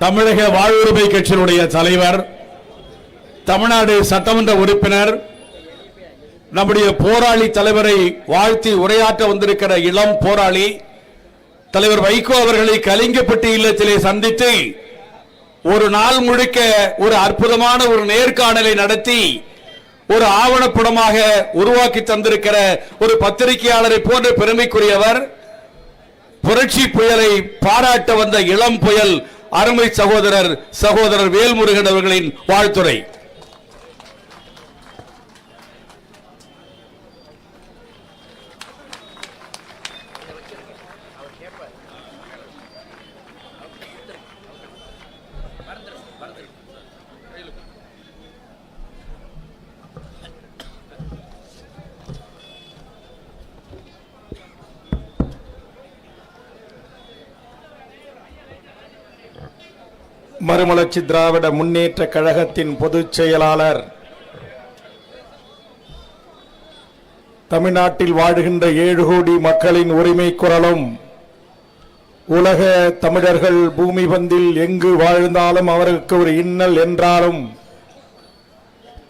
தமிழக வாழ்வுரிமை கட்சியினுடைய தலைவர் தமிழ்நாடு சட்டமன்ற உறுப்பினர் நம்முடைய போராளி தலைவரை வாழ்த்தி உரையாற்ற வந்திருக்கிற இளம் போராளி தலைவர் வைகோ அவர்களை கலிங்கப்பட்டி இல்லத்திலே சந்தித்து ஒரு நாள் முழுக்க ஒரு அற்புதமான ஒரு நேர்காணலை நடத்தி ஒரு ஆவணப்படமாக உருவாக்கி தந்திருக்கிற ஒரு பத்திரிகையாளரை போன்ற பெருமைக்குரியவர் புரட்சி புயலை பாராட்ட வந்த இளம் புயல் அருமை சகோதரர் சகோதரர் வேல்முருகன் அவர்களின் வாழ்த்துரை. மறுமலர்ச்சி திராவிட முன்னேற்ற கழகத்தின் பொதுச் செயலாளர். தமிழ்நாட்டில் வாழுகின்ற ஏழு கோடி மக்களின் உரிமை குரலும் உலக தமிழர்கள் பூமி பந்தில் எங்கு வாழ்ந்தாலும் அவருக்கு ஒரு இன்னல் என்றாலும்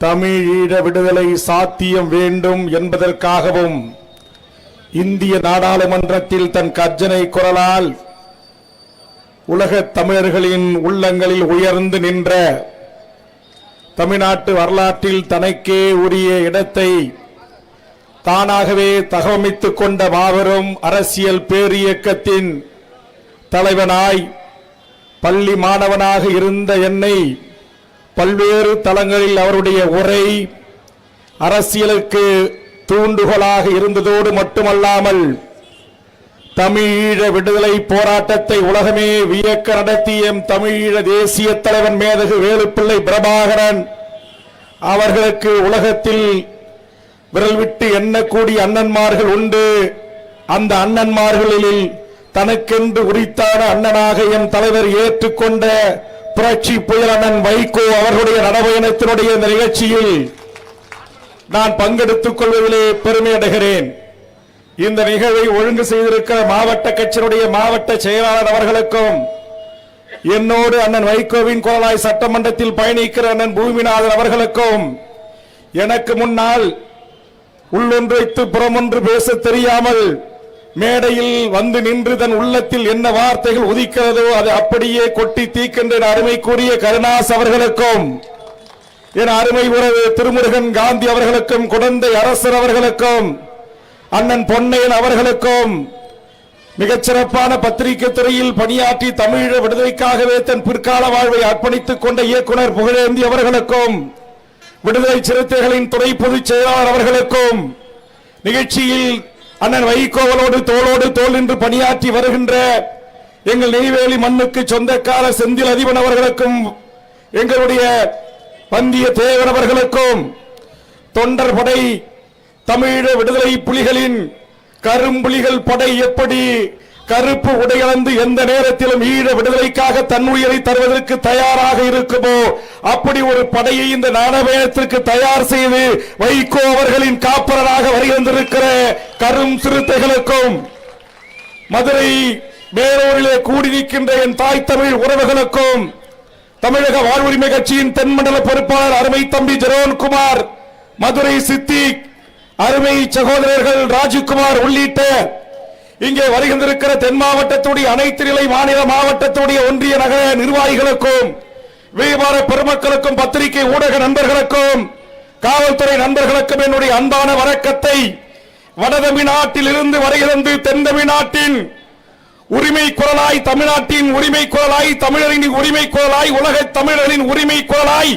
தமிழீழ விடுதலை சாத்தியம் வேண்டும் என்பதற்காகவும் இந்திய நாடாளுமன்றத்தில் தன் கர்ஜனை குரலால் உலகத் தமிழர்களின் உள்ளங்களில் உயர்ந்து நின்ற தமிழ்நாட்டு வரலாற்றில் தனக்கே உரிய இடத்தை தானாகவே தகவமைத்துக் கொண்ட மாபெரும் அரசியல் பேரியக்கத்தின் தலைவனாய் பள்ளி மாணவனாக இருந்த என்னை பல்வேறு தளங்களில் அவருடைய உரை அரசியலுக்கு தூண்டுகோலாக இருந்ததோடு மட்டுமல்லாமல் தமிழீழ விடுதலை போராட்டத்தை உலகமே வியக்க நடத்திய தமிழீழ தேசிய தலைவன் மேதகு வேலுப்பிள்ளை பிரபாகரன் அவர்களுக்கு உலகத்தில் விரல் விட்டு எண்ணக்கூடிய அண்ணன்மார்கள் உண்டு. அந்த அண்ணன்மார்களில் தனக்கென்று உரித்தான அண்ணனாக எம் தலைவர் ஏற்றுக்கொண்ட புரட்சி புயல் அண்ணன் வைகோ அவர்களுடைய நடவயணத்தினுடைய இந்த நிகழ்ச்சியில் நான் பங்கெடுத்துக் கொள்வதிலே பெருமை அடைகிறேன். இந்த நிகழ்வை ஒழுங்கு செய்திருக்கிற மாவட்ட கட்சியினுடைய மாவட்ட செயலாளர் அவர்களுக்கும் என்னோடு அண்ணன் வைகோவின் கோலாய் சட்டமன்றத்தில் பயணிக்கிற அண்ணன் பூமிநாதன் அவர்களுக்கும் எனக்கு முன்னால் உள்ளொன்றைத்து புறமொன்று பேச தெரியாமல் மேடையில் வந்து நின்று தன் உள்ளத்தில் என்ன வார்த்தைகள் உதிக்கிறதோ அது அப்படியே கொட்டி தீக்கின்ற அருமை அருமைக்குரிய கருணாஸ் அவர்களுக்கும் என் அருமை உறவு திருமுருகன் காந்தி அவர்களுக்கும் குழந்தை அரசர் அவர்களுக்கும் அண்ணன் பொன்னையன் அவர்களுக்கும் மிகச்சிறப்பான பத்திரிகை துறையில் பணியாற்றி தமிழீழ விடுதலைக்காகவே தன் பிற்கால வாழ்வை அர்ப்பணித்துக் கொண்ட இயக்குனர் புகழேந்தி அவர்களுக்கும் விடுதலை சிறுத்தைகளின் துணை பொதுச் செயலாளர் அவர்களுக்கும் நிகழ்ச்சியில் அண்ணன் வைகோவலோடு தோளோடு தோல் நின்று பணியாற்றி வருகின்ற எங்கள் நெய்வேலி மண்ணுக்கு சொந்தக்கார செந்தில் அதிபன் அவர்களுக்கும் எங்களுடைய வந்திய தேவன் அவர்களுக்கும் தொண்டர் படை தமிழ விடுதலை புலிகளின் கரும்புலிகள் படை எப்படி கருப்பு உடையளந்து எந்த நேரத்திலும் ஈழ விடுதலைக்காக தன்னுயிரை தருவதற்கு தயாராக இருக்குமோ அப்படி ஒரு படையை இந்த நாடவேயத்திற்கு தயார் செய்து வைகோ அவர்களின் காப்பலராக வருகின்றிருக்கிற கரும் சிறுத்தைகளுக்கும் மதுரை வேலூரிலே கூடி நிற்கின்ற என் தாய் தமிழ் உறவுகளுக்கும் தமிழக வாழ்வுரிமை கட்சியின் தென்மண்டல பொறுப்பாளர் அருமை தம்பி ஜெரோன்குமார் மதுரை சித்திக் அருமை சகோதரர்கள் ராஜ்குமார் உள்ளிட்ட இங்கே வருகின்றிருக்கிற தென் மாவட்டத்துடைய அனைத்து நிலை மாநில மாவட்டத்துடைய ஒன்றிய நகர நிர்வாகிகளுக்கும் வியாபார பெருமக்களுக்கும் பத்திரிகை ஊடக நண்பர்களுக்கும் காவல்துறை நண்பர்களுக்கும் என்னுடைய அன்பான வணக்கத்தை வடதமிழ்நாட்டில் இருந்து வருகிறது. தென் தமிழ்நாட்டின் உரிமை குரலாய் தமிழ்நாட்டின் உரிமை குரலாய் தமிழரின் உரிமை குரலாய் உலக தமிழரின் உரிமை குரலாய்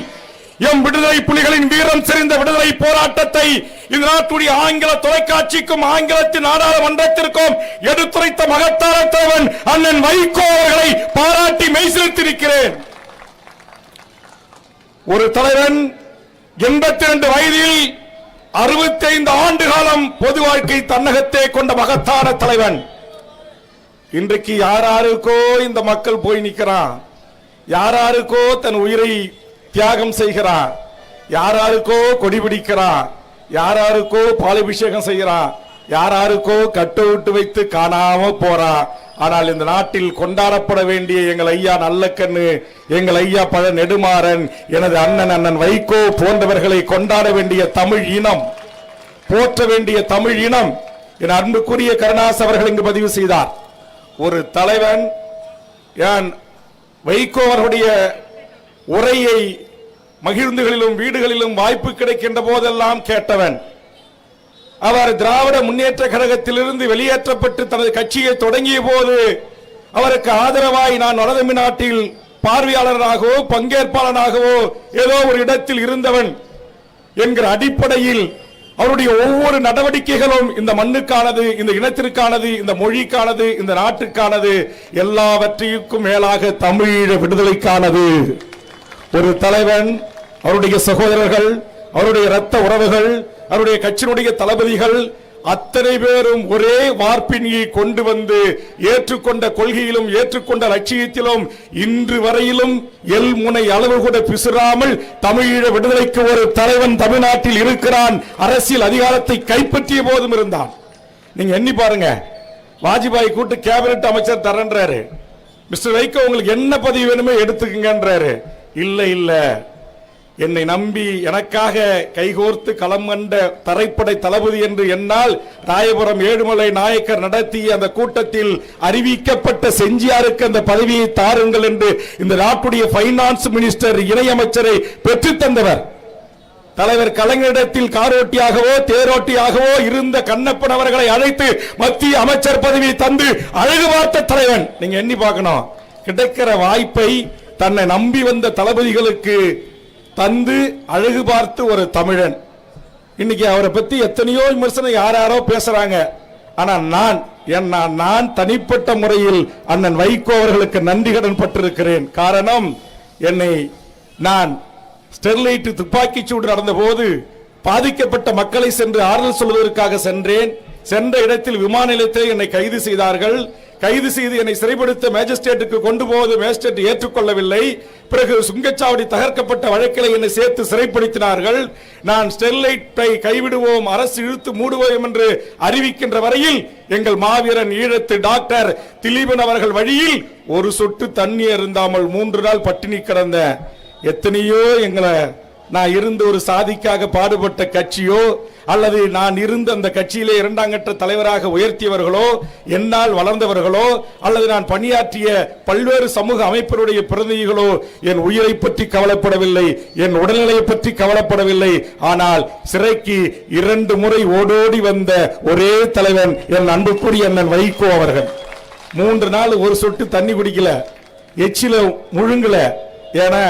எம் விடுதலை புலிகளின் வீரம் செறிந்த விடுதலை போராட்டத்தை இந்த நாட்டுடைய ஆங்கில தொலைக்காட்சிக்கும் ஆங்கிலத்தின் நாடாளுமன்றத்திற்கும் எடுத்துரைத்த மகத்தான தலைவன் அண்ணன் வைகோ அவர்களை பாராட்டி மெய்சிலிருத்திருக்கிறேன் ஒரு தலைவன் எண்பத்தி இரண்டு வயதில் அறுபத்தி ஐந்து ஆண்டு காலம் பொது வாழ்க்கை தன்னகத்தே கொண்ட மகத்தான தலைவன். இன்றைக்கு யாராருக்கோ இந்த மக்கள் போய் நிற்கிறான்? யாராருக்கோ தன் உயிரை தியாகம் செய்கிறான் யாராருக்கோ கொடி பிடிக்கிறான் யாராருக்கோ பாலபிஷேகம் செய்கிறான் யாராருக்கோ கட்டு விட்டு வைத்து காணாம போறான் ஆனால் இந்த நாட்டில் கொண்டாடப்பட வேண்டிய எங்கள் ஐயா நல்லக்கண்ணு எங்கள் ஐயா பழ நெடுமாறன் எனது அண்ணன் அண்ணன் வைகோ போன்றவர்களை கொண்டாட வேண்டிய தமிழ் இனம் போற்ற வேண்டிய தமிழ் இனம் என் அன்புக்குரிய கருணாஸ் அவர்கள் இங்கு பதிவு செய்தார். ஒரு தலைவன் ஏன் வைகோ அவர்களுடைய உரையை மகிழ்ந்துகளிலும் வீடுகளிலும் வாய்ப்பு கிடைக்கின்ற போதெல்லாம் கேட்டவன். அவர் திராவிட முன்னேற்ற கழகத்திலிருந்து வெளியேற்றப்பட்டு தனது கட்சியை தொடங்கிய போது அவருக்கு ஆதரவாய் நான் வடதமிழ்நாட்டில் பார்வையாளராகவோ பங்கேற்பாளராகவோ ஏதோ ஒரு இடத்தில் இருந்தவன் என்கிற அடிப்படையில் அவருடைய ஒவ்வொரு நடவடிக்கைகளும் இந்த மண்ணுக்கானது இந்த இனத்திற்கானது இந்த மொழிக்கானது இந்த நாட்டுக்கானது எல்லாவற்றிற்கும் மேலாக தமிழீழ விடுதலைக்கானது. ஒரு தலைவன் அவருடைய சகோதரர்கள் அவருடைய இரத்த உறவுகள் அவருடைய கட்சியினுடைய தளபதிகள் அத்தனை பேரும் ஒரே வார்ப்பினியை கொண்டு வந்து ஏற்றுக்கொண்ட கொள்கையிலும் ஏற்றுக்கொண்ட லட்சியத்திலும் இன்று வரையிலும் எல் முனை அளவு கூட பிசுறாமல் தமிழீழ விடுதலைக்கு ஒரு தலைவன் தமிழ்நாட்டில் இருக்கிறான் அரசியல் அதிகாரத்தை கைப்பற்றிய போதும் இருந்தான். நீங்க எண்ணி பாருங்க. வாஜ்பாய் கூட்டு கேபினட் அமைச்சர் தரன்றாரு. மிஸ்டர் வைகோ உங்களுக்கு என்ன பதவி வேணுமோ எடுத்துக்கங்கன்றாரு. இல்லை இல்லை. என்னை நம்பி எனக்காக கைகோர்த்து களம் கண்ட தரைப்படை தளபதி என்று என்னால் ராயபுரம் ஏழுமலை நாயக்கர் நடத்திய அந்த கூட்டத்தில் அறிவிக்கப்பட்ட செஞ்சியாருக்கு அந்த பதவியை தாருங்கள் என்று இந்த நாட்டுடைய பைனான்ஸ் மினிஸ்டர் இணையமைச்சரை பெற்றுத் தந்தவர். தலைவர் கலைஞரிடத்தில் காரோட்டியாகவோ தேரோட்டியாகவோ இருந்த கண்ணப்பன் அவர்களை அழைத்து மத்திய அமைச்சர் பதவியை தந்து அழகு பார்த்த தலைவன். நீங்க எண்ணி பார்க்கணும். கிடைக்கிற வாய்ப்பை தன்னை நம்பி வந்த தளபதிகளுக்கு தந்து அழகு பார்த்து ஒரு தமிழன். இன்னைக்கு அவரை பத்தி எத்தனையோ விமர்சனம் யார் யாரோ பேசுறாங்க. ஆனா நான் என் நான் நான் தனிப்பட்ட முறையில் அண்ணன் வைகோ அவர்களுக்கு நன்றி கடன் பட்டிருக்கிறேன். காரணம் என்னை நான் ஸ்டெர்லைட் துப்பாக்கிச் சூடு நடந்த போது பாதிக்கப்பட்ட மக்களை சென்று ஆறுதல் சொல்வதற்காக சென்றேன். சென்ற இடத்தில் விமான நிலையத்தில் என்னை கைது செய்தார்கள். கைது செய்து என்னை சிறைப்படுத்த மேஜிஸ்ட்ரேட்டுக்கு கொண்டு போவது மேஜிஸ்ட்ரேட் ஏற்றுக்கொள்ளவில்லை. பிறகு சுங்கச்சாவடி தகர்க்கப்பட்ட வழக்கில் என்னை சேர்த்து சிறைப்படுத்தினார்கள். நான் ஸ்டெர்லைட்டை கைவிடுவோம் அரசு இழுத்து மூடுவோம் என்று அறிவிக்கின்ற வரையில் எங்கள் மாவீரன் ஈழத்து டாக்டர் திலீபன் அவர்கள் வழியில் ஒரு சொட்டு தண்ணி அருந்தாமல் மூன்று நாள் பட்டினி கிடந்த எத்தனையோ எங்களை நான் இருந்த ஒரு சாதிக்காக பாடுபட்ட கட்சியோ அல்லது நான் இருந்த அந்த கட்சியிலே இரண்டாம் கட்ட தலைவராக உயர்த்தியவர்களோ என்னால் வளர்ந்தவர்களோ அல்லது நான் பணியாற்றிய பல்வேறு சமூக அமைப்பினுடைய பிரதிநிதிகளோ என் உயிரை பற்றி கவலைப்படவில்லை என் உடல்நிலையை பற்றி கவலைப்படவில்லை. ஆனால் சிறைக்கு இரண்டு முறை ஓடோடி வந்த ஒரே தலைவன் என் அன்புக்குரிய அண்ணன் வைகோ அவர்கள். மூன்று நாள் ஒரு சொட்டு தண்ணி குடிக்கல எச்சில முழுங்கல. ஏன்னா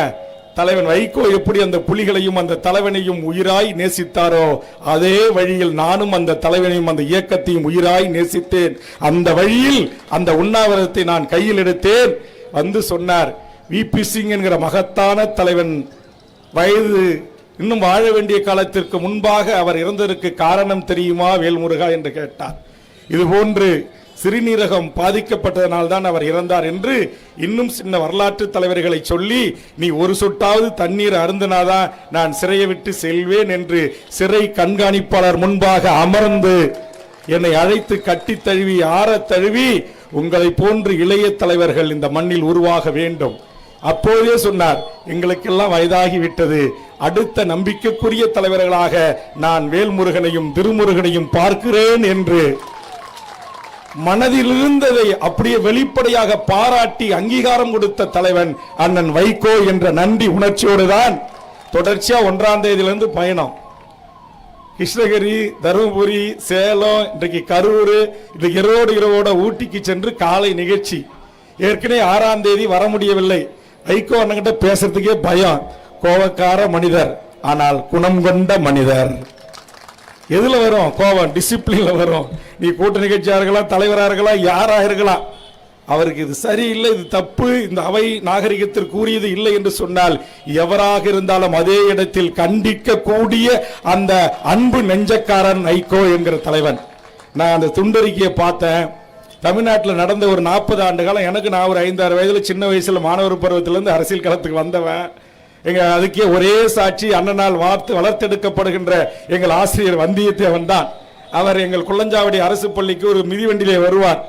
தலைவன் வைகோ எப்படி அந்த புலிகளையும் அந்த தலைவனையும் உயிராய் நேசித்தாரோ அதே வழியில் நானும் அந்த தலைவனையும் அந்த இயக்கத்தையும் உயிராய் நேசித்தேன். அந்த வழியில் அந்த உண்ணாவிரதத்தை நான் கையில் எடுத்தேன். வந்து சொன்னார் விபி சிங் என்கிற மகத்தான தலைவன் வயது இன்னும் வாழ வேண்டிய காலத்திற்கு முன்பாக அவர் இறந்ததற்கு காரணம் தெரியுமா வேல்முருகா? என்று கேட்டார். இது போன்று சிறுநீரகம் பாதிக்கப்பட்டதனால் தான் அவர் இறந்தார் என்று இன்னும் சின்ன வரலாற்று தலைவர்களை சொல்லி நீ ஒரு சொட்டாவது தண்ணீர் அருந்தினாதான் நான் சிறையை விட்டு செல்வேன் என்று சிறை கண்காணிப்பாளர் முன்பாக அமர்ந்து என்னை அழைத்து கட்டித் தழுவி ஆற தழுவி உங்களை போன்று இளைய தலைவர்கள் இந்த மண்ணில் உருவாக வேண்டும் அப்போதே சொன்னார் எங்களுக்கெல்லாம் வயதாகிவிட்டது. அடுத்த நம்பிக்கைக்குரிய தலைவர்களாக நான் வேல்முருகனையும் திருமுருகனையும் பார்க்கிறேன் என்று. மனதிலிருந்ததை அப்படியே வெளிப்படையாக பாராட்டி அங்கீகாரம் கொடுத்த தலைவன் அண்ணன் வைகோ என்ற நன்றி உணர்ச்சியோடு தான் தொடர்ச்சியா ஒன்றாம் தேதியிலிருந்து பயணம். கிருஷ்ணகிரி தருமபுரி சேலம் இன்றைக்கு கரூர் இன்றைக்கு இரவோடு இரவோட ஊட்டிக்கு சென்று காலை நிகழ்ச்சி. ஏற்கனவே ஆறாம் தேதி வர முடியவில்லை. வைகோ அண்ணங்கிட்ட பேசுறதுக்கே பயம். கோவக்கார மனிதர். ஆனால் குணம் கொண்ட மனிதர். எதில் வரும்? கோபம் டிசிப்ளினில் வரும். நீ கூட்ட நிகழ்ச்சியா இருக்கலாம் தலைவராக இருக்கலாம் யாராக இருக்கலாம். அவருக்கு இது சரியில்லை இது தப்பு. இந்த அவை நாகரிகத்திற்கு கூறியது இல்லை என்று சொன்னால் எவராக இருந்தாலும் அதே இடத்தில் கண்டிக்கக்கூடிய அந்த அன்பு நெஞ்சக்காரன் ஐகோ என்கிற தலைவன். நான் அந்த துண்டறிக்கையை பார்த்தேன். தமிழ்நாட்டில் நடந்த ஒரு நாற்பது ஆண்டு காலம் எனக்கு நான் ஒரு ஐந்தாறு வயதில் சின்ன வயசில் மாணவர் பருவத்திலேருந்து அரசியல் களத்துக்கு வந்தவன். எங்கள் அதுக்கே ஒரே சாட்சி அண்ணனால் வார்த்து வளர்த்தெடுக்கப்படுகின்ற எங்கள் ஆசிரியர் வந்தியத்தேவன் தான் அவர் எங்கள் குள்ளஞ்சாவடி அரசு பள்ளிக்கு ஒரு மிதிவண்டியிலே வருவார்.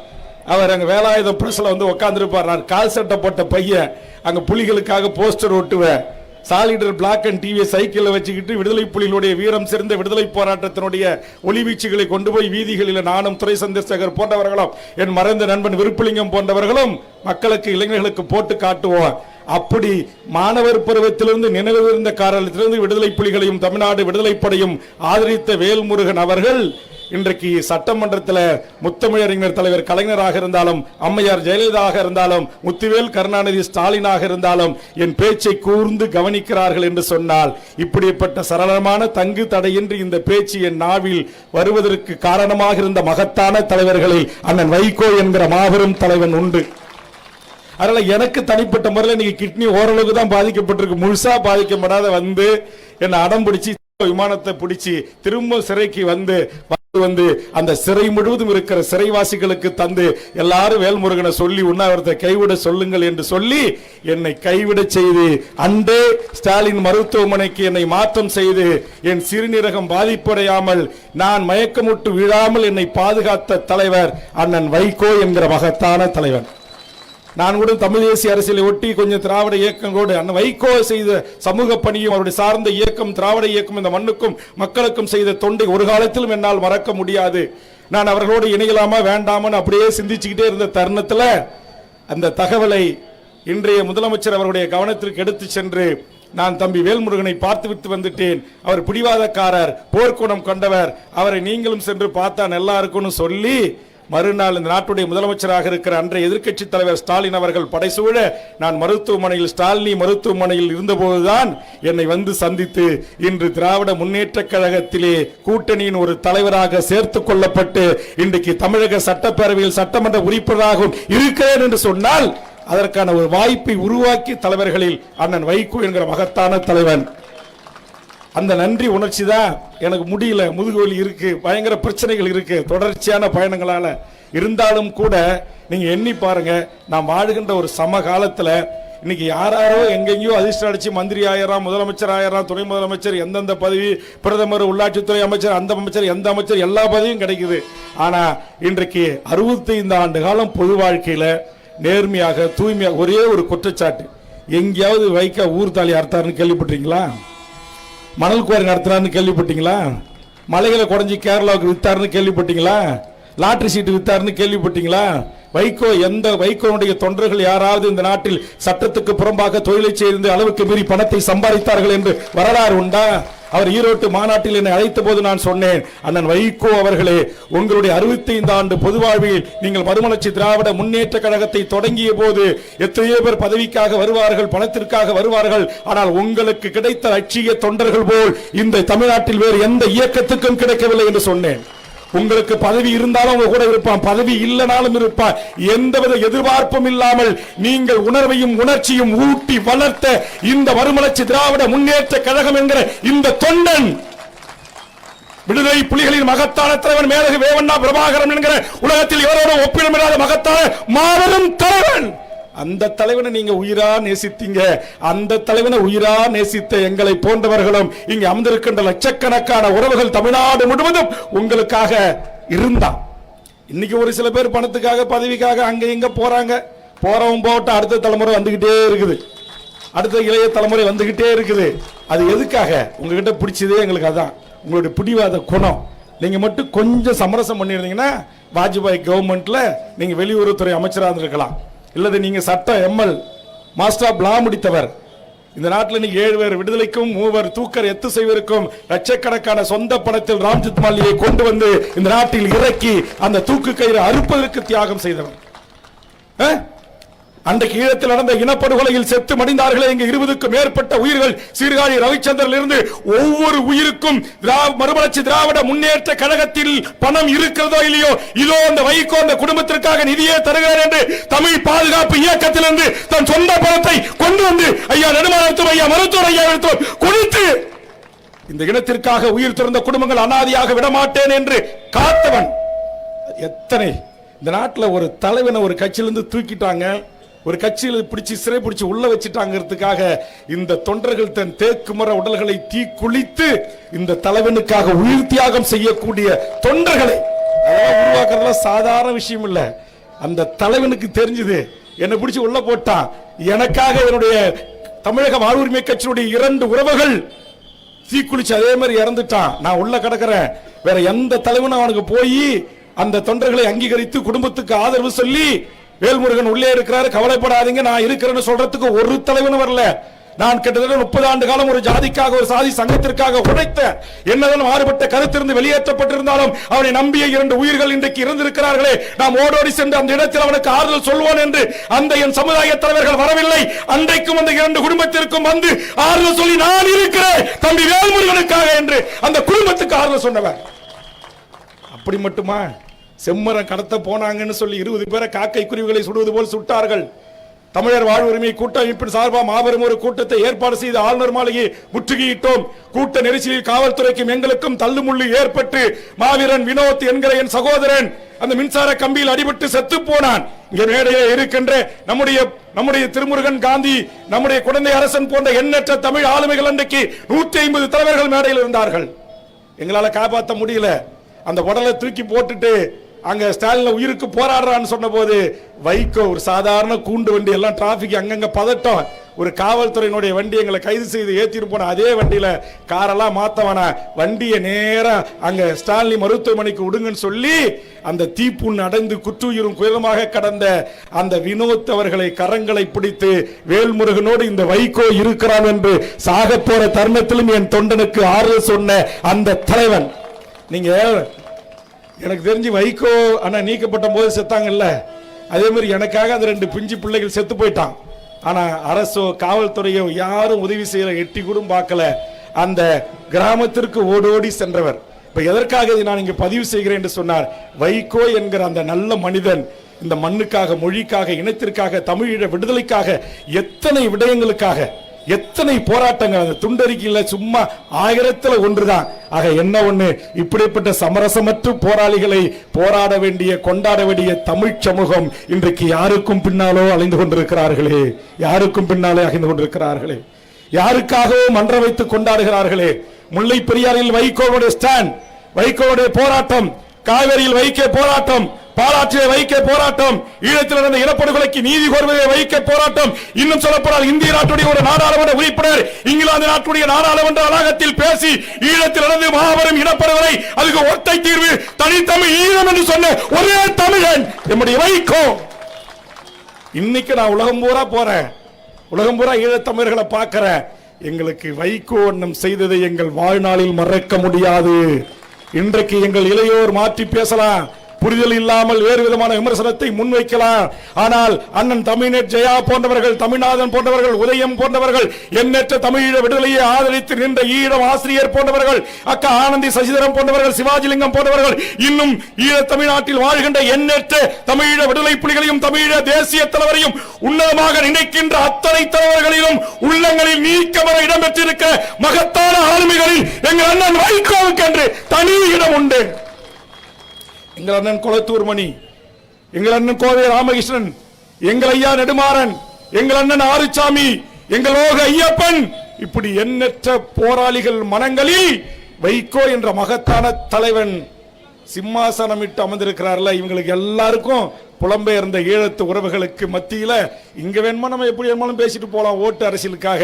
அவர் அங்கே வேலாயுதம் பிரஸ்ல வந்து உட்காந்துருப்பார் நான் கால் சட்டை போட்ட பையன் அங்கே புலிகளுக்காக போஸ்டர் ஒட்டுவேன் சாலிடர் பிளாக் அண்ட் டிவி சைக்கிளில் வச்சுக்கிட்டு விடுதலை புலிகளுடைய வீரம் சிறந்த விடுதலை போராட்டத்தினுடைய ஒளிவீச்சுகளை கொண்டு போய் வீதிகளில் நானும் துறை சந்திரசேகர் போன்றவர்களும் என் மறைந்த நண்பன் விருப்பலிங்கம் போன்றவர்களும் மக்களுக்கு இளைஞர்களுக்கு போட்டு காட்டுவோம். அப்படி மாணவர் பருவத்திலிருந்து நினைவு இருந்த காரணத்திலிருந்து விடுதலை புலிகளையும் தமிழ்நாடு விடுதலை படையும் ஆதரித்த வேல்முருகன் அவர்கள் இன்றைக்கு சட்டமன்றத்தில் முத்தமிழறிஞர் தலைவர் கலைஞராக இருந்தாலும் அம்மையார் ஜெயலலிதாவாக இருந்தாலும் முத்துவேல் கருணாநிதி ஸ்டாலினாக இருந்தாலும் என் பேச்சை கூர்ந்து கவனிக்கிறார்கள் என்று சொன்னால் இப்படிப்பட்ட சரளமான தங்கு தடையின்றி இந்த பேச்சு என் நாவில் வருவதற்கு காரணமாக இருந்த மகத்தான தலைவர்களில் அண்ணன் வைகோ என்கிற மாபெரும் தலைவன் உண்டு. அதனால எனக்கு தனிப்பட்ட முறையில் நீங்க கிட்னி ஓரளவுக்கு தான் பாதிக்கப்பட்டிருக்கு. முழுசா பாதிக்கப்படாத வந்து என்னை அடம் பிடிச்சி விமானத்தை பிடிச்சி திரும்ப சிறைக்கு வந்து வந்து வந்து அந்த சிறை முழுவதும் இருக்கிற சிறைவாசிகளுக்கு தந்து எல்லாரும் வேல்முருகனை சொல்லி உண்ணாவிரத்தை கைவிட சொல்லுங்கள் என்று சொல்லி என்னை கைவிட செய்து அன்றே ஸ்டாலின் மருத்துவமனைக்கு என்னை மாற்றம் செய்து என் சிறுநீரகம் பாதிப்படையாமல் நான் மயக்கமுட்டு விழாமல் என்னை பாதுகாத்த தலைவர் அண்ணன் வைகோ என்கிற மகத்தான தலைவன். நான் கூட தமிழ் தேசிய அரசியலை ஒட்டி கொஞ்சம் திராவிட இயக்கங்களோடு அண்ணன் வைகோ செய்த சமூக பணியும் அவருடைய சார்ந்த இயக்கம் திராவிட இயக்கம் இந்த மண்ணுக்கும் மக்களுக்கும் செய்த தொண்டை ஒரு காலத்திலும் என்னால் மறக்க முடியாது. நான் அவர்களோடு இணையலாமா வேண்டாமான்னு அப்படியே சிந்திச்சுக்கிட்டே இருந்த தருணத்தில் அந்த தகவலை இன்றைய முதலமைச்சர் அவருடைய கவனத்திற்கு எடுத்து சென்று நான் தம்பி வேல்முருகனை பார்த்துவிட்டு வந்துட்டேன். அவர் பிடிவாதக்காரர் போர்க்குணம் கொண்டவர். அவரை நீங்களும் சென்று பார்த்தா நல்லா இருக்கும்னு சொல்லி மறுநாள் இந்த நாட்டுடைய முதலமைச்சராக இருக்கிற அன்றைய எதிர்க்கட்சி தலைவர் ஸ்டாலின் அவர்கள் படைசூழ நான் மருத்துவமனையில் ஸ்டாலினி மருத்துவமனையில் இருந்தபோதுதான் என்னை வந்து சந்தித்து இன்று திராவிட முன்னேற்ற கழகத்திலே கூட்டணியின் ஒரு தலைவராக சேர்த்து கொள்ளப்பட்டு இன்றைக்கு தமிழக சட்டப்பேரவையில் சட்டமன்ற உறுப்பினராகவும் இருக்கிறேன் என்று சொன்னால் அதற்கான ஒரு வாய்ப்பை உருவாக்கி தலைவர்களில் அண்ணன் வைகோ என்கிற மகத்தான தலைவன். அந்த நன்றி உணர்ச்சி தான் எனக்கு முடியல. முதுகுவலி இருக்குது பயங்கர பிரச்சனைகள் இருக்குது தொடர்ச்சியான பயணங்களால் இருந்தாலும் கூட நீங்கள் எண்ணி பாருங்கள் நாம் வாழுகின்ற ஒரு சம காலத்தில் இன்னைக்கு யாராரோ எங்கெங்கயோ அதிர்ஷ்டம் அடிச்சு மந்திரி ஆயிரம் முதலமைச்சர் ஆயிரம் துணை முதலமைச்சர் எந்தெந்த பதவி பிரதமர் உள்ளாட்சித்துறை அமைச்சர் அந்த அமைச்சர் எந்த அமைச்சர் எல்லா பதவியும் கிடைக்குது. ஆனால் இன்றைக்கு அறுபத்தைந்து ஆண்டு காலம் பொது வாழ்க்கையில் நேர்மையாக தூய்மையாக ஒரே ஒரு குற்றச்சாட்டு. எங்கேயாவது வைக்க ஊர் தாலி அறுத்தாருன்னு கேள்விப்பட்டீங்களா மணல் குவாரி நடத்துறாருன்னு கேள்விப்பட்டீங்களா? மலைகளை குறைஞ்சி கேரளாவுக்கு வித்தாருன்னு கேள்விப்பட்டீங்களா? லாட்ரி சீட்டு வித்தாருன்னு கேள்விப்பட்டீங்களா? வைகோ எந்த வைகோனுடைய தொண்டர்கள் யாராவது இந்த நாட்டில் சட்டத்துக்கு புறம்பாக தொழிலை செய்து அளவுக்கு மீறி பணத்தை சம்பாதித்தார்கள் என்று வரலாறு உண்டா? அவர் ஈரோட்டு மாநாட்டில் என்னை அழைத்த போது நான் சொன்னேன் அண்ணன் வைகோ அவர்களே உங்களுடைய அறுபத்தைந்து ஆண்டு பொது வாழ்வில் நீங்கள் மறுமலர்ச்சி திராவிட முன்னேற்ற கழகத்தை தொடங்கிய போது எத்தனையோ பேர் பதவிக்காக வருவார்கள் பணத்திற்காக வருவார்கள். ஆனால் உங்களுக்கு கிடைத்த லட்சிய தொண்டர்கள் போல் இந்த தமிழ்நாட்டில் வேறு எந்த இயக்கத்துக்கும் கிடைக்கவில்லை என்று சொன்னேன். உங்களுக்கு பதவி இருந்தாலும் உங்க கூட இருப்பான். பதவி இல்லைனாலும் இருப்பான். எந்தவித எதிர்பார்ப்பும் இல்லாமல் நீங்கள் உணர்வையும் உணர்ச்சியும் ஊட்டி வளர்த்த இந்த மறுமலர்ச்சி திராவிட முன்னேற்ற கழகம் என்கிற இந்த தொண்டன் விடுதலை புலிகளின் மகத்தான தலைவன் மேலகு வேவண்ணா பிரபாகரன் என்கிற உலகத்தில் எவரோடும் ஒப்பிடமில்லாத மகத்தான மாபெரும் தலைவன்! அந்த தலைவனை நீங்க உயிரா நேசித்தீங்க. அந்த தலைவனை உயிரா நேசித்த எங்களை போன்றவர்களும் இங்க அமர்ந்திருக்கின்ற லட்சக்கணக்கான உறவுகள் தமிழ்நாடு முழுவதும் உங்களுக்காக இருந்தான். இன்னைக்கு ஒரு சில பேர் பணத்துக்காக பதவிக்காக அங்க இங்க போறாங்க. போறவன் போட்டு அடுத்த தலைமுறை வந்துகிட்டே இருக்குது. அடுத்த இளைய தலைமுறை வந்துகிட்டே இருக்குது. அது எதுக்காக? உங்ககிட்ட பிடிச்சதே எங்களுக்கு அதான். உங்களுடைய பிடிவாத குணம். நீங்க மட்டும் கொஞ்சம் சமரசம் பண்ணியிருந்தீங்கன்னா வாஜ்பாய் கவர்மெண்ட்ல நீங்க வெளியுறவுத்துறை அமைச்சராக இருந்திருக்கலாம். இல்லது நீங்கள் சட்ட M L master of law முடித்தவர். இந்த நாட்டில் இன்னைக்கு ஏழு பேர் விடுதலைக்கும் மூவர் தூக்கர் எத்து செய்வதற்கும் லட்சக்கணக்கான சொந்த பணத்தில் ராம்ஜித் மாலியை கொண்டு வந்து இந்த நாட்டில் இறக்கி அந்த தூக்கு கயிறு அறுப்பதற்கு தியாகம் செய்தவர். ஆ? அன்றைக்கு ஈழத்தில் நடந்த இனப்படுகொலையில் செத்து மடிந்தார்களே. இங்கு இருபதுக்கும் மேற்பட்ட உயிர்கள் சீர்காழி ரவிச்சந்திரன் இருந்து ஒவ்வொரு உயிருக்கும் திரா- மறுமலர்ச்சி திராவிட முன்னேற்ற கழகத்தில் பணம் இருக்கிறதோ இல்லையோ இதோ அந்த வைகோ அந்த குடும்பத்திற்காக நிதியே தருகிறார் என்று தமிழ் பாதுகாப்பு இயக்கத்திலிருந்து தன் சொந்த பணத்தை கொண்டு வந்து ஐயா நெடுமாறத்தும் ஐயா மருத்துவர் ஐயா எடுத்தோம் கொடுத்து! இந்த இனத்திற்காக உயிர் திறந்த குடும்பங்கள் அனாதியாக விடமாட்டேன் என்று காத்தவன். எத்தனை இந்த நாட்டில் ஒரு தலைவனை ஒரு கட்சியிலிருந்து தூக்கிட்டாங்க. ஒரு கட்சியில் பிடிச்சி சிறை பிடிச்சி உள்ள வச்சுட்டாங்கிறதுக்காக இந்த தொண்டர்கள் தன் தேக்குமர உடல்களை தீக்குளித்து இந்த தலைவனுக்காக உயிர் தியாகம் செய்யக்கூடிய தொண்டர்களை அதெல்லாம் உருவாக்குறதுலாம் சாதாரண விஷயம் இல்ல. அந்த தலைவனுக்கு தெரிஞ்சது. என்னை பிடிச்சி உள்ள போட்டான். எனக்காக என்னுடைய தமிழக வாழ்வுரிமை கட்சியினுடைய இரண்டு உறவுகள் தீக்குளிச்சு அதே மாதிரி இறந்துட்டான். நான் உள்ள கிடக்குறேன். வேற எந்த தலைவனும் அவனுக்கு போய் அந்த தொண்டர்களை அங்கீகரித்து குடும்பத்துக்கு ஆதரவு சொல்லி வேல்முருகன் உள்ளே இருக்கிறாரு கவலைப்படாதீங்க நான் இருக்கிறேன்னு சொல்றதுக்கு ஒரு தலைவனும் வரல. நான் கிட்டத்தட்ட முப்பது ஆண்டு காலம் ஒரு ஜாதிக்காக ஒரு சாதி சங்கத்திற்காக உழைத்த என்னதான் மாறுபட்ட கருத்திருந்து வெளியேற்றப்பட்டிருந்தாலும் அவனை நம்பிய இரண்டு உயிர்கள் இன்றைக்கு இருந்திருக்கிறார்களே நாம் ஓடோடி சென்று அந்த இடத்தில் அவனுக்கு ஆறுதல் சொல்வோன் என்று அந்த என் சமுதாய தலைவர்கள் வரவில்லை. அன்றைக்கும் அந்த இரண்டு குடும்பத்திற்கும் வந்து ஆறுதல் சொல்லி நான் இருக்கிறேன் தம்பி வேல்முருகனுக்காக என்று அந்த குடும்பத்துக்கு ஆறுதல் சொன்னவர். அப்படி மட்டுமா? செம்மரம் கடத்த போனாங்கன்னு சொல்லி இருபது பேரை காக்கை குருவிகளை சுடுவது போல் சுட்டார்கள். தமிழர் வாழ்வுரிமை கூட்டமைப்பின் சார்பாக மாபெரும் ஒரு கூட்டத்தை ஏற்பாடு செய்து ஆளுநர் மாளிகையை முற்றுகையிட்டோம். கூட்ட நெரிசலில் காவல்துறைக்கும் எங்களுக்கும் தள்ளுமுள்ளு ஏற்பட்டு மாவீரன் வினோத் என்கிற என் சகோதரன் அந்த மின்சார கம்பியில் அடிபட்டு செத்து போனான். இங்க மேடையே இருக்கின்ற நம்முடைய நம்முடைய திருமுருகன் காந்தி நம்முடைய குழந்தை அரசன் போன்ற எண்ணற்ற தமிழ் ஆளுமைகள் அன்றைக்கு நூற்றி ஐம்பது தலைவர்கள் மேடையில் இருந்தார்கள். எங்களால காப்பாற்ற முடியல. அந்த உடலை தூக்கி போட்டுட்டு அங்க ஸ்டாலின் உயிருக்கு போராடுறான்னு சொன்னபோது வைகோ ஒரு சாதாரண கூண்டு வண்டி எல்லாம் டிராபிக் அங்கங்க பதட்டம். ஒரு காவல்துறையினுடைய வண்டி எங்களை கைது செய்து ஏத்திட்டு போன அதே வண்டியில காரெல்லாம் மாத்தவன. வண்டியை நேரம் அங்க ஸ்டாலினி மருத்துவமனைக்கு விடுங்கன்னு சொல்லி அந்த தீப்புண் அடைந்து குற்றுயிரும் குயலமாக கடந்த அந்த வினோத் அவர்களை கரங்களை பிடித்து வேல்முருகனோடு இந்த வைகோ இருக்கிறான் என்று சாக போற தருணத்திலும் என் தொண்டனுக்கு ஆறுதல் சொன்ன அந்த தலைவன். நீங்க எனக்கு தெரிஞ்சு வைகோ ஆனால் நீக்கப்பட்ட போது செத்தாங்கல்ல. அதே மாதிரி எனக்காக அந்த ரெண்டு பிஞ்சு பிள்ளைகள் செத்து போயிட்டான். ஆனால் அரசோ காவல்துறையோ யாரும் உதவி செய்கிற எட்டி கூட பார்க்கல. அந்த கிராமத்திற்கு ஓடோடி சென்றவர். இப்போ எதற்காக இதை நான் இங்கே பதிவு செய்கிறேன் என்று சொன்னார். வைகோ என்கிற அந்த நல்ல மனிதன் இந்த மண்ணுக்காக மொழிக்காக இனத்திற்காக தமிழீழ விடுதலைக்காக எத்தனை விடயங்களுக்காக எத்தனை போராட்டங்கள் அந்த துண்டறிக்கையில் சும்மா ஆயிரத்துல ஒன்றுதான். ஆக என்ன ஒண்ணு? இப்படிப்பட்ட சமரசமற்ற போராளிகளை போராட வேண்டிய கொண்டாட வேண்டிய தமிழ் சமூகம் இன்றைக்கு யாருக்கும் பின்னாலோ அலைந்து கொண்டிருக்கிறார்களே? யாருக்கும் பின்னாலே அகைந்து கொண்டிருக்கிறார்களே? யாருக்காகவோ மன்ற வைத்து கொண்டாடுகிறார்களே? முல்லை பெரியாரில் வைகோவுடைய ஸ்டாண்ட் வைகோவுடைய போராட்டம் காவேரியில் வைகே போராட்டம் பாலாற்றிலே வைக்க போராட்டம். ஈழத்தில் நடந்த இனப்படுகொலைக்கு நீதி கோருவதை வைக்க போராட்டம். இன்னும் சொல்லப்போனால் இந்திய நாட்டுடைய ஒரு நாடாளுமன்ற உறுப்பினர் இங்கிலாந்து நாட்டுடைய நாடாளுமன்ற வளாகத்தில் பேசி ஈழத்தில் நடந்து மாபெரும் இனப்படுகொலை அதுக்கு ஒற்றை தீர்வு தனித்தமிழ் ஈழம் என்று சொன்ன ஒரே தமிழன் என்னுடைய வைக்கோ இன்னைக்கு நான் உலகம் பூரா போறேன். உலகம் பூரா ஈழத்தமிழர்களை பார்க்கிறேன். எங்களுக்கு வைகோ அண்ணம் செய்ததை எங்கள் வாழ்நாளில் மறக்க முடியாது. இன்றைக்கு எங்கள் இளையோர் மாற்றி பேசலாம். புரிதல் இல்லாமல் வேறு விதமான விமர்சனத்தை முன்வைக்கலாம். ஆனால் அண்ணன் தமிழ்நெட் ஜெயா போன்றவர்கள் தமிழ்நாதன் போன்றவர்கள் உதயம் போன்றவர்கள் எண்ணற்ற தமிழீழ விடுதலையை ஆதரித்து நின்ற ஈழம் ஆசிரியர் போன்றவர்கள் அக்கா ஆனந்தி சசிதரம் போன்றவர்கள் சிவாஜிலிங்கம் போன்றவர்கள் இன்னும் ஈழ தமிழ்நாட்டில் வாழ்கின்ற எண்ணற்ற தமிழீழ விடுதலை புலிகளையும் தமிழீழ தேசிய தலைவரையும் உன்னதமாக நினைக்கின்ற அத்தனை தலைவர்களிலும் உள்ளங்களில் நீக்கமர இடம்பெற்றிருக்கிற மகத்தான ஆளுமைகளில் எங்கள் அண்ணன் வைகோவுக்கு என்று தனி இடம் உண்டு. எங்கள் அண்ணன் குளத்தூர் மணி எங்கள் அண்ணன் கோவை ராமகிருஷ்ணன் எங்கள் ஐயா நெடுமாறன் எங்கள் அண்ணன் ஆறுசாமி எங்கள் ஓக ஐயப்பன். இப்படி எண்ணற்ற போராளிகள் மனங்களில் வைகோ என்ற மகத்தான தலைவன் சிம்மாசனமிட்டு அமர்ந்திருக்கிறார்ல இவங்களுக்கு எல்லாருக்கும் புலம்பெயர்ந்த ஈழத்து உறவுகளுக்கு மத்தியில் இங்க வேணுமா நம்ம எப்படி வேணுமாலும் பேசிட்டு போகலாம் ஓட்டு அரசியலுக்காக.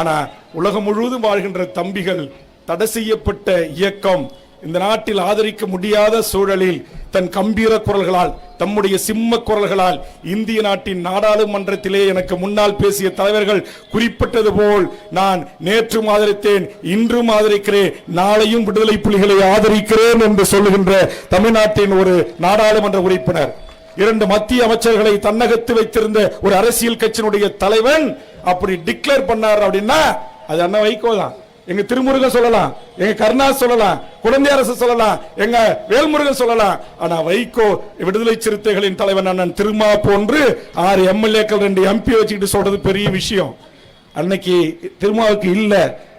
ஆனா உலகம் முழுவதும் வாழ்கின்ற தம்பிகள் தடை செய்யப்பட்ட இயக்கம் இந்த நாட்டில் ஆதரிக்க முடியாத சூழலில் தன் கம்பீர குரல்களால் தம்முடைய சிம்ம குரல்களால் இந்திய நாட்டின் நாடாளுமன்றத்திலே எனக்கு முன்னால் பேசிய தலைவர்கள் குறிப்பிட்டது போல் நான் நேற்றும் ஆதரித்தேன் இன்றும் ஆதரிக்கிறேன் நாளையும் விடுதலை புலிகளை ஆதரிக்கிறேன் என்று சொல்லுகின்ற தமிழ்நாட்டின் ஒரு நாடாளுமன்ற உறுப்பினர். இரண்டு மத்திய அமைச்சர்களை தன்னகத்து வைத்திருந்த ஒரு அரசியல் கட்சியினுடைய தலைவன் அப்படி டிக்ளேர் பண்ணார் அப்படின்னா அது அண்ணன் வைகோ தான். எங்க திருமுருகன் சொல்லலாம் எங்க கருணாஸ் சொல்லலாம் குழந்தை அரசு சொல்லலாம் எங்க வேல்முருகன் சொல்லலாம். ஆனா வைகோ விடுதலை சிறுத்தைகளின் தலைவன் அண்ணன் திருமா போன்று ஆறு எம்எல்ஏக்கள் ரெண்டு எம்பி வச்சுக்கிட்டு சொல்றது பெரிய விஷயம். அன்னைக்கு திருமாவுக்கு இல்ல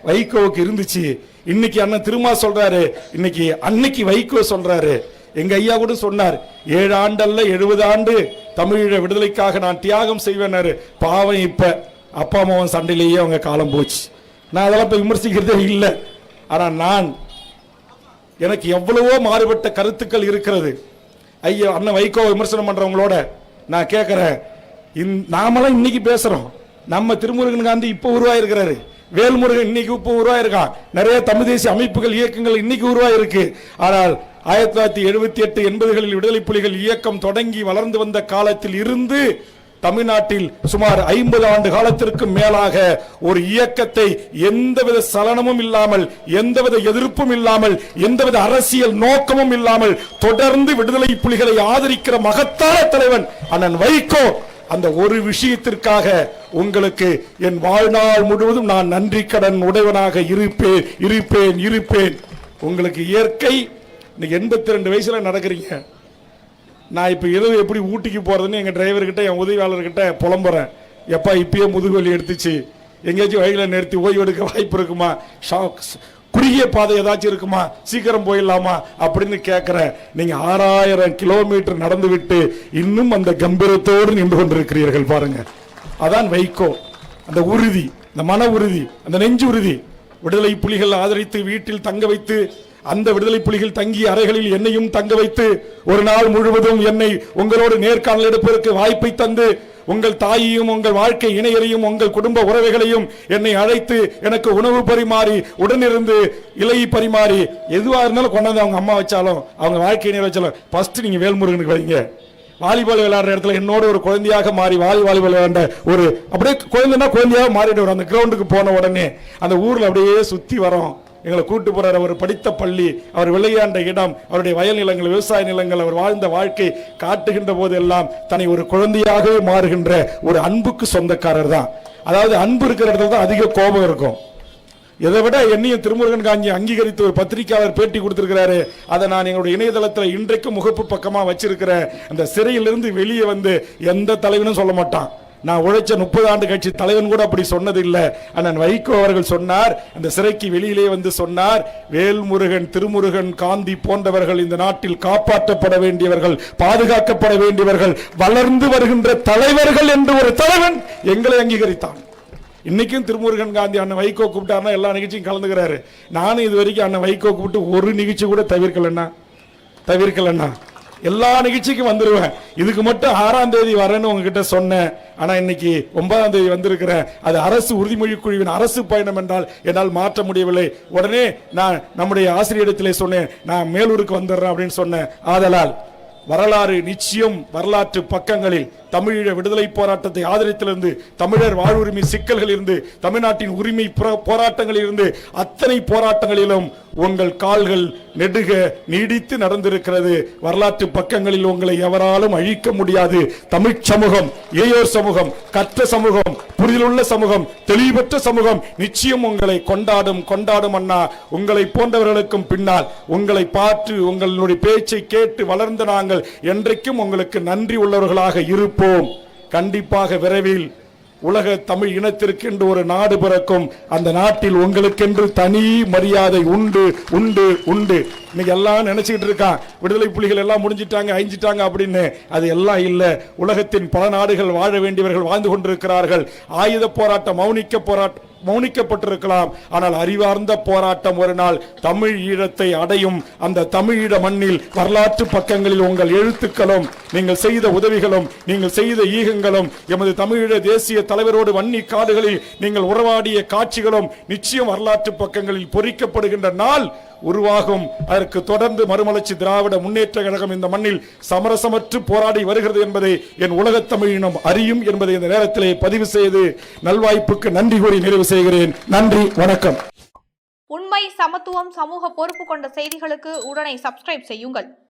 வைகோவுக்கு இருந்துச்சு. இன்னைக்கு அண்ணன் திருமா சொல்றாரு இன்னைக்கு அன்னைக்கு வைகோ சொல்றாரு. எங்க ஐயா கூட சொன்னார் ஏழு ஆண்டல்ல எழுபது ஆண்டு தமிழீழ விடுதலைக்காக நான் தியாகம் செய்வேன்னாரு பாவம் இப்ப. அப்பா அம்மாவன் சண்டையிலேயே அவங்க காலம் போச்சு. நான் அதெல்லாம் இப்போ விமர்சிக்கிறதே இல்லை. ஆனால் நான் எனக்கு எவ்வளவோ மாறுபட்ட கருத்துக்கள் இருக்கிறது. ஐயா அண்ணன் வைகோ விமர்சனம் பண்ணுறவங்களோட நான் கேட்குறேன் இந் நாமெல்லாம் இன்னைக்கு பேசுகிறோம் நம்ம திருமுருகன் காந்தி இப்போ உருவாயிருக்கிறாரு. வேல்முருகன் இன்னைக்கு இப்போ உருவாயிருக்கான். நிறைய தமிழ் தேசிய அமைப்புகள் இயக்கங்கள் இன்னைக்கு உருவாயிருக்கு. ஆனால் ஆயிரத்தி தொள்ளாயிரத்தி எழுபத்தி எட்டு எண்பதுகளில் விடுதலை புலிகள் இயக்கம் தொடங்கி வளர்ந்து வந்த காலத்தில் இருந்து தமிழ்நாட்டில் சுமார் ஐம்பது ஆண்டு காலத்திற்கு மேலாக ஒரு இயக்கத்தை எந்தவித சலனமும் இல்லாமல் எந்தவித எதிர்ப்பும் இல்லாமல் எந்தவித அரசியல் நோக்கமும் இல்லாமல் தொடர்ந்து விடுதலை புலிகளை ஆதரிக்கிற மகத்தான தலைவன் அண்ணன் வைகோ. அந்த ஒரு விஷயத்திற்காக உங்களுக்கு என் வாழ்நாள் முழுவதும் நான் நன்றி கடன் உடையவனாக இருப்பேன் இருப்பேன் இருப்பேன். உங்களுக்கு இயற்கை எண்பத்தி ரெண்டு வயசுல நடக்கிறீங்க. நான் இப்போ இரவு எப்படி ஊட்டிக்கு போகிறதுன்னு எங்கள் டிரைவர்கிட்ட என் உதவியாளர்கிட்ட புலம்புறேன். எப்பா இப்பயே முதுகுவலி எடுத்துச்சு. எங்கேயாச்சும் வழியில் நிறுத்தி ஓய்வு எடுக்க வாய்ப்பு இருக்குமா? ஷா- குறுகிய பாதை ஏதாச்சும் இருக்குமா? சீக்கிரம் போயிடலாமா? அப்படின்னு கேட்குறேன் நீங்கள் ஆறாயிரம் கிலோமீட்டர் நடந்து விட்டு இன்னும் அந்த கம்பீரத்தோடு நின்று கொண்டிருக்கிறீர்கள் பாருங்க. அதான் வைகோ. அந்த உறுதி அந்த மன உறுதி அந்த நெஞ்சு உறுதி. விடுதலை புலிகள் ஆதரித்து வீட்டில் தங்க வைத்து அந்த விடுதலை புலிகள் தங்கிய அறைகளில் என்னையும் தங்க வைத்து ஒரு நாள் முழுவதும் என்னை உங்களோடு நேர்காணல் எடுப்பதற்கு வாய்ப்பை தந்து உங்கள் தாயையும் உங்கள் வாழ்க்கை இணையரையும் உங்கள் குடும்ப உறவுகளையும் என்னை அழைத்து எனக்கு உணவு பரிமாறி உடனிருந்து இலை பரிமாறி எதுவாக இருந்தாலும் கொண்டாந்து அவங்க அம்மா வச்சாலும் அவங்க வாழ்க்கை இணைய வச்சாலும் ஃபர்ஸ்ட் நீங்கள் வேல்முருகனுக்கு வைங்க வாலிபால் விளையாடுற இடத்துல என்னோட ஒரு குழந்தையாக மாறி வாலி வாலிபால் விளையாண்ட ஒரு அப்படியே குழந்தைன்னா குழந்தையாக மாறிடுவார். அந்த கிரவுண்டுக்கு போன உடனே அந்த ஊரில் அப்படியே சுற்றி வரோம். எங்களை கூட்டு போறார். அவர் படித்த பள்ளி அவர் விளையாண்ட இடம் அவருடைய வயல் நிலங்கள் விவசாய நிலங்கள் அவர் வாழ்ந்த வாழ்க்கை காட்டுகின்ற போதெல்லாம் தன்னை ஒரு குழந்தையாகவே மாறுகின்ற ஒரு அன்புக்கு சொந்தக்காரர் தான். அதாவது அன்பு இருக்கிற இடத்துல தான் அதிக கோபம் இருக்கும். இதை விட என்னையும் திருமுருகன் காஞ்சி அங்கீகரித்து ஒரு பத்திரிகையாளர் பேட்டி கொடுத்திருக்கிறாரு. அதை நான் எங்களுடைய இணையதளத்தில் இன்றைக்கும் முகப்பு பக்கமாக வச்சிருக்கிறேன். அந்த சிறையிலிருந்து வெளியே வந்து எந்த தலைவனும் சொல்ல மாட்டான். நான் உழைச்ச முப்பது ஆண்டு கட்சி தலைவன் கூட அப்படி சொன்னதில்லை. அண்ணன் வைகோ அவர்கள் சொன்னார் அந்த சிறைக்கு வெளியிலே வந்து சொன்னார் வேல்முருகன் திருமுருகன் காந்தி போன்றவர்கள் இந்த நாட்டில் காப்பாற்றப்பட வேண்டியவர்கள் பாதுகாக்கப்பட வேண்டியவர்கள் வளர்ந்து வருகின்ற தலைவர்கள் என்று ஒரு தலைவன் எங்களை அங்கீகரித்தான். இன்னைக்கும் திருமுருகன் காந்தி அண்ணன் வைகோ கூப்பிட்டாருன்னா எல்லா நிகழ்ச்சியும் கலந்துக்கிறாரு. நானும் இது வரைக்கும் அண்ணன் வைகோ கூப்பிட்டு ஒரு நிகழ்ச்சி கூட தவிர்க்கலண்ணா. தவிர்க்கலண்ணா. எல்லா நிகழ்ச்சிக்கும் வந்துடுவேன் இதுக்கு மட்டும் ஆறாம் தேதி வரேன்னு உங்ககிட்ட சொன்னேன். ஆனால் இன்னைக்கு ஒன்பதாம் தேதி வந்திருக்கிறேன். அது அரசு உறுதிமொழி குழுவின் அரசு பயணம் என்றால் என்னால் மாற்ற முடியவில்லை. உடனே நான் நம்முடைய ஆசிரியரிடத்திலே சொன்னேன் நான் மேலூருக்கு வந்துடுறேன் அப்படின்னு சொன்னேன். ஆதலால் வரலாறு நிச்சயம் வரலாற்று பக்கங்களில் தமிழீழ விடுதலை போராட்டத்தை ஆதரித்திலிருந்து தமிழர் வாழ்வுரிமை சிக்கல்களில் இருந்து தமிழ்நாட்டின் உரிமை போராட்டங்களிலிருந்து போராட்டங்களில் இருந்து அத்தனை போராட்டங்களிலும் உங்கள் கால்கள் நெடுக நீடித்து நடந்திருக்கிறது. வரலாற்று பக்கங்களில் உங்களை எவராலும் அழிக்க முடியாது. தமிழ் சமூகம் ஏயோர் சமூகம் கற்ற சமூகம் புரிதலுள்ள சமூகம் தெளிவற்ற சமூகம் நிச்சயம் உங்களை கொண்டாடும் கொண்டாடும் அண்ணா. உங்களை போன்றவர்களுக்கும் பின்னால் உங்களை பார்த்து உங்களுடைய பேச்சை கேட்டு வளர்ந்த நாங்கள் என்றைக்கும் உங்களுக்கு நன்றி உள்ளவர்களாக இருப்போம். கண்டிப்பாக விரைவில் உலக தமிழ் இனத்திற்கென்று ஒரு நாடு பிறக்கும். அந்த நாட்டில் உங்களுக்கென்று தனி மரியாதை உண்டு உண்டு உண்டு. இன்னைக்கு எல்லாம் நினைச்சுக்கிட்டு இருக்கான் விடுதலை புலிகள் எல்லாம் முடிஞ்சிட்டாங்க அழிஞ்சிட்டாங்க அப்படின்னு. அது எல்லாம் இல்லை. உலகத்தின் பல நாடுகள் வாழ வேண்டியவர்கள் வாழ்ந்து கொண்டிருக்கிறார்கள். ஆயுத போராட்டம் மௌனிக்க போராட்டம் மௌனிக்கப்பட்டிருக்கலாம். ஆனால் அறிவார்ந்த போராட்டம் ஒரு நாள் தமிழ் ஈழத்தை அடையும். அந்த தமிழீழ மண்ணில் வரலாற்று பக்கங்களில் உங்கள் எழுத்துக்களும் நீங்கள் செய்த உதவிகளும் நீங்கள் செய்த ஈகங்களும் எமது தமிழீழ தேசிய தலைவரோடு வன்னி காடுகளில் நீங்கள் உறவாடிய காட்சிகளும் நிச்சயம் வரலாற்று பக்கங்களில் பொறிக்கப்படுகின்ற நாள் உருவாகும். அதற்கு தொடர்ந்து மறுமலர்ச்சி திராவிட முன்னேற்ற கழகம் இந்த மண்ணில் சமரசமற்று போராடி வருகிறது என்பதை என் உலகத் தமிழினம் அறியும் என்பதை இந்த நேரத்திலே பதிவு செய்து நல்வாய்ப்புக்கு நன்றி கூறி நிறைவு செய்கிறேன். நன்றி வணக்கம். உண்மை சமத்துவம் சமூக பொறுப்பு கொண்ட செய்திகளுக்கு உடனே சப்ஸ்கிரைப் செய்யுங்கள்.